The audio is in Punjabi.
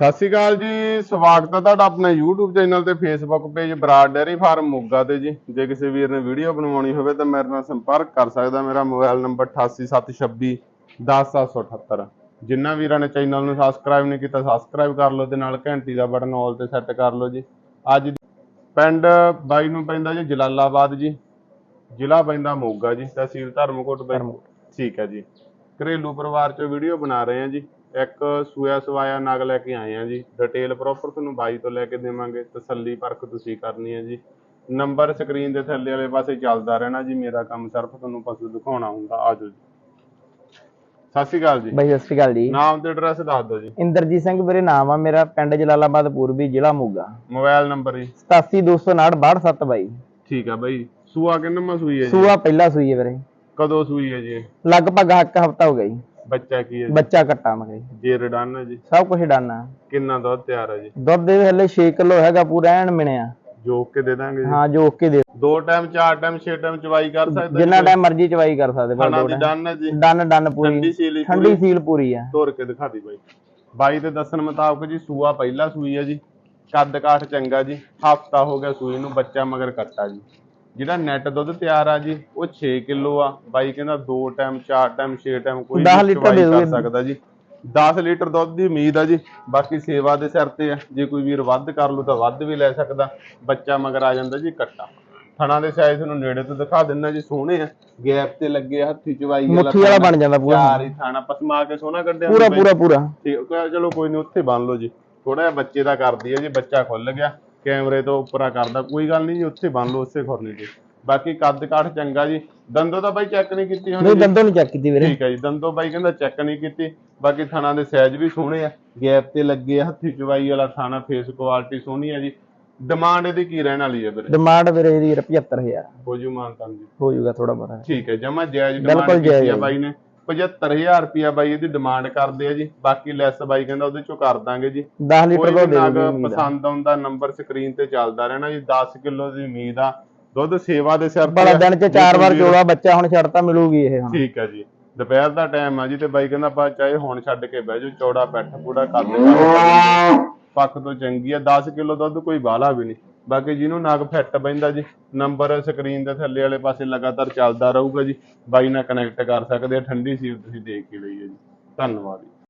ਸਤਿ ਸ਼੍ਰੀ ਅਕਾਲ ਜੀ ਸਵਾਗਤ ਹੈ ਤੁਹਾਡਾ ਆਪਣੇ YouTube ਚੈਨਲ ਤੇ Facebook page Brar dairy farm Moga ਤੇ ਜੀ। ਜੇ ਕਿਸੇ ਵੀਰ ਨੇ ਵੀਡੀਓ ਬਣਵਾਉਣੀ ਹੋਵੇ ਤਾਂ ਮੇਰੇ ਨਾਲ ਸੰਪਰਕ ਕਰ ਸਕਦਾ ਮੇਰਾ ਮੋਬਾਈਲ ਨੰਬਰ 8876 10778 ਜਿਨ੍ਹਾਂ ਵੀਰਾਂ ਨੇ ਚੈਨਲ ਨੂੰ ਸਬਸਕ੍ਰਾਈਬ ਨਹੀਂ ਕੀਤਾ ਸਬਸਕ੍ਰਾਈਬ ਕਰ ਲਓ ਤੇ ਨਾਲ ਘੰਟੀ ਦਾ ਬਟਨ ਆਲ ਤੇ ਸੈੱਟ ਕਰ ਲਓ ਜੀ। ਅੱਜ ਪਿੰਡ ਬਾਈ ਨੂੰ ਪੈਂਦਾ ਜੀ ਜਲਾਲਾਬਾਦ ਜੀ। ਜ਼ਿਲ੍ਹਾ ਪੈਂਦਾ ਮੋਗਾ ਜੀ ਤਹਿਸੀਲ ਧਰਮਕੋਟ ਬਾਈ। ਠੀਕ ਹੈ ਜੀ। ਘਰੇਲੂ ਪਰਿਵਾਰ ਚੋਂ ਵੀਡੀਓ ਬਣਾ ਰਹੇ ਹਾਂ ਜੀ। ਇੱਕ ਸੂਆ ਸਵਾਇਆ ਨਗ ਲੈ ਕੇ ਆਏ ਹਾਂ ਜੀ। ਡਿਟੇਲ ਪ੍ਰੋਪਰ ਤੁਹਾਨੂੰ ਬਾਈ ਤੋਂ ਲੈ ਕੇ ਦੇਵਾਂਗੇ। ਤਸੱਲੀ ਪਰਖ ਤੁਸੀਂ ਕਰਨੀ ਹੈ ਜੀ। ਨੰਬਰ ਸਕਰੀਨ ਦੇ ਥੱਲੇ ਵਾਲੇ ਪਾਸੇ ਚੱਲਦਾ ਰਹਿਣਾ ਜੀ। ਮੇਰਾ ਕੰਮ ਸਿਰਫ ਤੁਹਾਨੂੰ ਪਸ਼ੂ ਦਿਖਾਉਣਾ ਹੁੰਦਾ। ਆਜੋ ਜੀ। ਸਤਿ ਸ਼੍ਰੀ ਅਕਾਲ ਜੀ। ਬਾਈ ਸਤਿ ਸ਼੍ਰੀ ਅਕਾਲ ਜੀ। ਨਾਮ ਤੇ ਐਡਰੈਸ ਦੱਸ ਦਿਓ ਜੀ। ਇੰਦਰਜੀਤ ਸਿੰਘ ਵੀਰੇ ਨਾਮ ਆ ਮੇਰਾ। ਪਿੰਡ ਜਲਾਲਾਬਾਦ ਪੂਰਬੀ ਜ਼ਿਲ੍ਹਾ ਮੋਗਾ। ਮੋਬਾਈਲ ਨੰਬਰ ਜੀ। 87299627 ਬਾਈ। ਠੀਕ ਆ ਬਾਈ। ਸੂਆ ਕਿੰਨਾ ਸੂਈ ਹੈ ਜੀ? ਸੂਆ ਪਹਿਲਾ ਸੂਈ ਹੈ ਵੀਰੇ। ਕਦੋਂ ਸੂਈ ਹੈ ਜੀ? ਲਗਭਗ ਇੱਕ ਹਫਤਾ ਹੋ ਗਿਆ ਜੀ। ਬੱਚਾ ਕੀ ਹੈ ਜੀ? ਬੱਚਾ ਕੱਟਾ ਮਗੇ ਜੇ। ਰਡਨ ਹੈ ਜੀ? ਸਭ ਕੁਝ ਡਾਨਾ। ਕਿੰਨਾ ਦੁੱਧ ਤਿਆਰ ਹੈ ਜੀ? ਦੁੱਧ ਦੇ ਹਲੇ 6 ਕਿਲੋ ਹੈਗਾ ਪੂਰਾ ਐਨ ਮਿਣਿਆ। ਜੋਕ ਕੇ ਦੇ ਦਾਂਗੇ ਜੀ। ਹਾਂ ਜੋ ਓਕੇ ਦੇ। ਦੋ ਟਾਈਮ ਚਾਰ ਟਾਈਮ ਛੇ ਟਾਈਮ ਚਵਾਈ ਕਰ ਸਕਦੇ ਜਿੰਨਾ ਟਾਈਮ ਮਰਜ਼ੀ ਚਵਾਈ ਕਰ ਸਕਦੇ ਬਾਈ ਖਾਣਾ ਦੀ ਡਨ ਹੈ ਜੀ? ਡਨ ਡਨ ਠੰਡੀ ਪੂਰੀ ਸੀਲੀ ਠੰਡੀ ਸੀਲ ਪੂਰੀ ਆ। ਤੋਰ ਕੇ ਦਿਖਾ ਦੀ ਬਾਈ। ਬਾਈ ਦੇ ਦੱਸਣ ਮੁਤਾਬਕ ਜੀ ਸੂਆ ਪਹਿਲਾ ਸੂਈ ਹੈ ਜੀ। ਕੱਦ ਕਾਠ ਚੰਗਾ ਜੀ। ਹਫਤਾ ਹੋ ਗਿਆ ਸੂਈ ਨੂੰ ਬੱਚਾ ਮਗਰ ਕੱਟਾ ਜੀ। ਜਿਹੜਾ ਨੈਟ ਦੁੱਧ ਤਿਆਰ ਆ ਜੀ ਉਹ 6 ਕਿਲੋ ਆ। ਬਾਈ ਕਹਿੰਦਾ ਦੋ ਟਾਈਮ ਚਾਰ ਟਾਈਮ ਛੇ ਟਾਈਮ ਕੋਈ ਦਸ ਵੀ ਲੀਟਰ ਚਵਾਈ ਦੇ ਕਰ। ਸਕਦਾ ਜੀ। 10 ਲੀਟਰ ਦੁੱਧ ਦੀ ਉਮੀਦ ਆ ਜੀ। ਬਾਕੀ ਸੇਵਾ ਦੇ ਸਿਰ ਤੇ ਆ। ਜੇ ਕੋਈ ਵੀਰ ਵੱਧ ਕਰ ਲੂ ਤਾਂ ਵੱਧ ਵੀ ਲੈ ਸਕਦਾ। ਬੱਚਾ ਮਗਰ ਆ ਜਾਂਦਾ ਜੀ ਕੱਟਾ। ਥਣਾ ਦੇ ਸਾਈਜ਼ ਤੁਹਾਨੂੰ ਨੇੜੇ ਤੋਂ ਦਿਖਾ ਦਿੰਦਾ ਜੀ। ਸੋਹਣੇ ਆ। ਗੈਪ ਤੇ ਲੱਗੇ ਆ, ਹੱਥੀ ਚਵਾਈ ਮੁੱਠੀ ਵਾਲਾ ਬਣ ਜਾਂਦਾ ਪੂਰਾ। ਚਾਰ ਹੀ ਥਾਣਾ। ਪਸਮਾ ਕੇ ਸੋਹਣਾ ਕੱਢਿਆ ਪੂਰਾ। ਪੂਰਾ ਪੂਰਾ। ਠੀਕ ਚਲੋ ਕੋਈ ਨਹੀਂ ਉੱਥੇ ਬੰਨ ਲਓ ਜੀ। ਥੋੜਾ ਜਿਹਾ ਬੱਚੇ ਦਾ ਕਰਦੀ ਹੈ ਜੀ। ਬੱਚਾ ਖੁੱਲ ਗਿਆ। ਕੈਮਰੇ ਤੋਂ ਉੱਪਰਾ ਕਰਦਾ ਕੋਈ ਗੱਲ ਨਹੀਂ ਜੀ ਉੱਥੇ ਬੰਨ ਲਓ ਉਸੇ ਖੁਰਨੀ ਤੇ ਬਾਕੀ ਕੱਦ ਕਾਠ ਚੰਗਾ ਜੀ। ਦੰਦੋ ਤਾਂ ਬਾਈ ਚੈੱਕ ਨਹੀਂ ਕੀਤੀ ਹੋਣੀ ਨਹੀਂ ਜੀ। ਦੰਦੋਂ ਨਹੀਂ ਚੈੱਕ ਕੀਤੀ ਵੀਰੇ। ਠੀਕ ਹੈ ਜੀ ਦੰਦੋ ਬਾਈ ਕਹਿੰਦਾ ਚੈੱਕ ਨਹੀਂ ਕੀਤੀ। ਬਾਕੀ ਥਾਣਾ ਦੇ ਸਾਈਜ਼ ਵੀ ਸੋਹਣੇ ਆ। ਗੈਪ ਤੇ ਲੱਗੇ ਆ ਹੱਥੀ ਚਵਾਈ ਵਾਲਾ ਥਾਣਾ ਫੇਸ ਕੁਆਲਿਟੀ ਸੋਹਣੀ ਹੈ ਜੀ। ਡਿਮਾਂਡ ਇਹਦੀ ਕੀ ਰਹਿਣ ਵਾਲੀ ਹੈ ਵੀਰੇ? ਡਿਮਾਂਡ ਵੀਰੇ ਦੀ 75000 ਹੋ ਜੂ ਮਾਨਤਾਨ ਜੀ। ਹੋ ਜਾਊਗਾ ਥੋੜਾ ਬਹੁਤਾ। ਠੀਕ ਹੈ ਜਮਾ ਜਾਇਜ਼ ਬਿਲਕੁਲ ਡਿਮਾਂਡ ਕੀਤੀ ਜਾਇਜ਼ ਆ ਹੈ ਬਾਈ ਨੇ। 75000 ਰੁਪਿਆ ਬਾਈ ਇਹਦੀ ਡਿਮਾਂਡ ਕਰਦੇ ਆ ਜੀ। ਬਾਕੀ ਲੈਸ ਬਾਈ ਕਹਿੰਦਾ ਉਹਦੇ ਚੋਂ ਕਰ ਦਾਂਗੇ ਜੀ। 10 ਲੀਟਰ ਦੇ ਉਮੀਦ ਆ। ਪਸੰਦ ਆਉਂਦਾ ਨੰਬਰ ਸਕਰੀਨ ਤੇ ਚੱਲਦਾ ਰਹਿਣਾ ਜੀ। 10 ਕਿਲੋ ਦੀ ਉਮੀਦ ਆ। ਦੁੱਧ ਸੇਵਾ ਦੇ ਸਿਰ ਬੜਾ ਆ। ਦਿਨ ਚ ਚਾਰ ਵਾਰ ਚੋਲਾ ਬੱਚਾ ਹੁਣ ਛੱਡਤਾ ਮਿਲੂਗੀ ਇਹ ਹੁਣ। ਠੀਕ ਹੈ ਜੀ। ਦੁਪਹਿਰ ਦਾ ਟਾਈਮ ਆ ਜੀ ਤੇ ਬਾਈ ਕਹਿੰਦਾ ਆਪਾਂ ਚਾਹੇ ਹੁਣ ਛੱਡ ਕੇ ਬਹਿ ਜਾਓ ਚੌੜਾ ਪੈਠ ਪੂੜਾ ਕੱਦ ਪੱਖ ਤੋਂ ਚੰਗੀ ਆ। 10 ਕਿਲੋ ਦੁੱਧ ਕੋਈ ਬਾਲਾ ਵੀ ਨਹੀਂ। ਬਾਕੀ ਜਿਹਨੂੰ ਨਗ ਫਿੱਟ ਬੈਂਦਾ ਜੀ, ਨੰਬਰ ਸਕਰੀਨ ਦੇ ਥੱਲੇ ਵਾਲੇ ਪਾਸੇ ਲਗਾਤਾਰ ਚੱਲਦਾ ਰਹੂਗਾ ਜੀ, ਬਾਈ ਨਾਲ ਕਨੈਕਟ ਕਰ ਸਕਦੇ ਆ, ਠੰਡੀ ਸੀਲ ਤੁਸੀਂ ਦੇਖ ਕੇ ਲਈ ਹੈ ਜੀ। ਧੰਨਵਾਦ ਜੀ।